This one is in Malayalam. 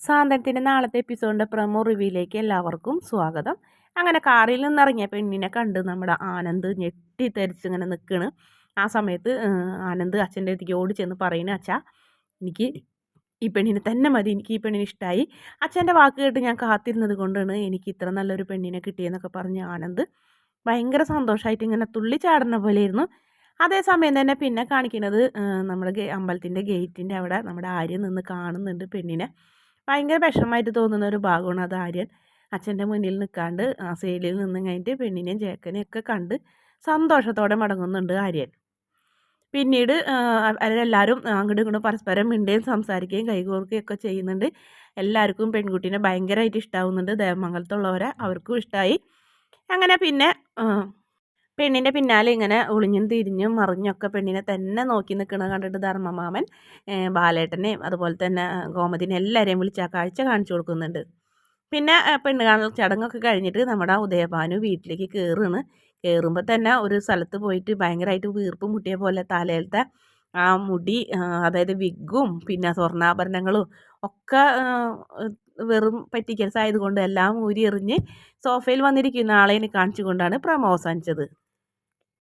സാന്ത്വനത്തിന്റെ നാളത്തെ എപ്പിസോഡിന്റെ പ്രമോ റിവ്യൂയിലേക്ക് എല്ലാവർക്കും സ്വാഗതം. അങ്ങനെ കാറിൽ നിന്നിറങ്ങിയ പെണ്ണിനെ കണ്ട് നമ്മുടെ ആനന്ദ് ഞെട്ടിത്തെറിച്ച് ഇങ്ങനെ നിൽക്കണ്. ആ സമയത്ത് ആനന്ദ് അച്ഛന്റെ അടുത്തേക്ക് ഓടി ചെന്ന് പറയുന്നു അച്ഛാ എനിക്ക് ഈ പെണ്ണിനെ തന്നെ മതി. എനിക്ക് ഈ പെണ്ണിനെ ഇഷ്ടമായി അച്ഛന്റെ വാക്ക് കേട്ട് ഞാൻ കാത്തിരുന്നത് കൊണ്ടാണ് എനിക്ക് ഇത്ര നല്ലൊരു പെണ്ണിനെ കിട്ടിയെന്നൊക്കെ പറഞ്ഞ് ആനന്ദ് ഭയങ്കര സന്തോഷമായിട്ട് ഇങ്ങനെ തുള്ളി തുള്ളിച്ചാടുന്ന പോലെയായിരുന്നു. അതേസമയം തന്നെ പിന്നെ കാണിക്കുന്നത് നമ്മുടെ അമ്പലത്തിന്റെ ഗേറ്റിന്റെ അവിടെ നമ്മുടെ ആര്യ നിന്ന് കാണുന്നുണ്ട് പെണ്ണിനെ. ഭയങ്കര വിഷമമായിട്ട് തോന്നുന്ന ഒരു ഭാഗമാണ് അത് ആര്യൻ. അച്ഛന്റെ മുന്നിൽ നിൽക്കാണ്ട് ആ സൈഡിൽ നിന്ന് കഴിഞ്ഞിട്ട് പെണ്ണിനെയും ചേക്കനെയും ഒക്കെ കണ്ട് സന്തോഷത്തോടെ മടങ്ങുന്നുണ്ട് ആര്യൻ. പിന്നീട് അവരെല്ലാവരും അങ്ങോട്ടും ഇങ്ങോട്ടും പരസ്പരം മിണ്ടുകയും സംസാരിക്കുകയും കൈകോർക്കുകയും ഒക്കെ ചെയ്യുന്നുണ്ട്. എല്ലാവർക്കും പെൺകുട്ടീനെ ഭയങ്കരമായിട്ട് ഇഷ്ടമാവുന്നുണ്ട് ദേവമംഗലത്തുള്ളവരെ അവർക്കും ഇഷ്ടമായി അങ്ങനെ പിന്നെ പെണ്ണിന്റെ പിന്നാലെ ഇങ്ങനെ ഒളിഞ്ഞും തിരിഞ്ഞും മറിഞ്ഞൊക്കെ പെണ്ണിനെ തന്നെ നോക്കി നിൽക്കുന്നത് കണ്ടിട്ട് ധർമ്മമാമൻ ബാലേട്ടനെയും അതുപോലെ തന്നെ ഗോമതിനെ എല്ലാവരെയും വിളിച്ച് ആ കാഴ്ച കാണിച്ചു കൊടുക്കുന്നുണ്ട്. പിന്നെ പെണ്ണ് കാണൽ ചടങ്ങൊക്കെ കഴിഞ്ഞിട്ട് നമ്മുടെ ഉദയഭാനു വീട്ടിലേക്ക് കയറുകയാണ് കയറുമ്പോൾ തന്നെ ഒരു സ്ഥലത്ത് പോയിട്ട് ഭയങ്കരമായിട്ട് വീർപ്പ് മുട്ടിയ പോലെ തലയിലത്തെ ആ മുടി അതായത് വിഗ്ഗും പിന്നെ സ്വർണാഭരണങ്ങളും ഒക്കെ വെറും പറ്റിക്കൽസ് ആയതുകൊണ്ട് എല്ലാം ഊരി എറിഞ്ഞ് സോഫയിൽ വന്നിരിക്കുന്ന ആളെ കാണിച്ചുകൊണ്ടാണ് പ്രമോ അവസാനിച്ചത്